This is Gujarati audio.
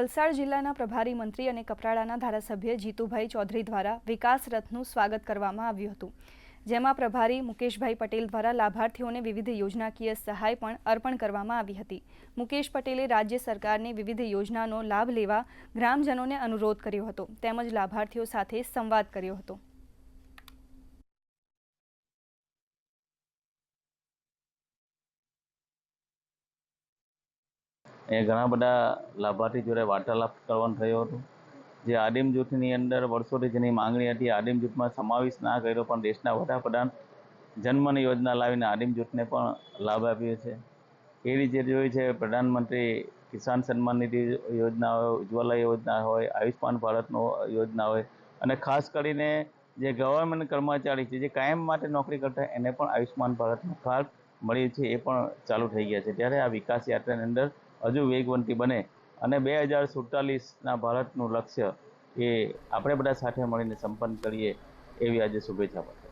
વલસાડ જિલ્લાના પ્રભારી મંત્રી અને કપરાડાના ધારાસભ્ય જીતુભાઈ ચૌધરી દ્વારા વિકાસ રથનું સ્વાગત કરવામાં આવ્યું હતું. જેમાં પ્રભારી મુકેશભાઈ પટેલ દ્વારા લાભાર્થીઓને વિવિધ યોજનાકીય સહાય પણ અર્પણ કરવામાં આવી હતી. મુકેશ પટેલે રાજ્ય સરકારની વિવિધ યોજનાનો લાભ લેવા ગ્રામજનોને અનુરોધ કર્યો હતો. તેમજ લાભાર્થીઓ સાથે સંવાદ કર્યો હતો. એ ઘણા બધા લાભાર્થી જોડે વાર્તાલાપ કરવાનો થયો હતો. જે આદિમ જૂથની અંદર વર્ષોથી જેની માંગણી હતી, આદિમ જૂથમાં સમાવેશ ના કર્યો, પણ દેશના વડાપ્રધાન જન્મની યોજના લાવીને આદિમ જૂથને પણ લાભ આપ્યો છે. એ રીતે જોઈ છે, પ્રધાનમંત્રી કિસાન સન્માન નિધિ યોજના હોય, ઉજ્જવલા યોજના હોય આયુષ્માન ભારતનો યોજના હોય અને ખાસ કરીને જે ગવર્મેન્ટ કર્મચારી છે, જે કાયમ માટે નોકરી કરતા એને પણ આયુષ્માન ભારતનો કાર્ડ મળ્યું છે, એ પણ ચાલુ થઈ ગયા છે. ત્યારે આ વિકાસ યાત્રાની અંદર હજુ વેગવંતી બને અને બે હજાર સુડતાલીસના ભારતનું લક્ષ્ય એ આપણે બધા સાથે મળીને સંપન્ન કરીએ એવી આજે શુભેચ્છા પાઠવું.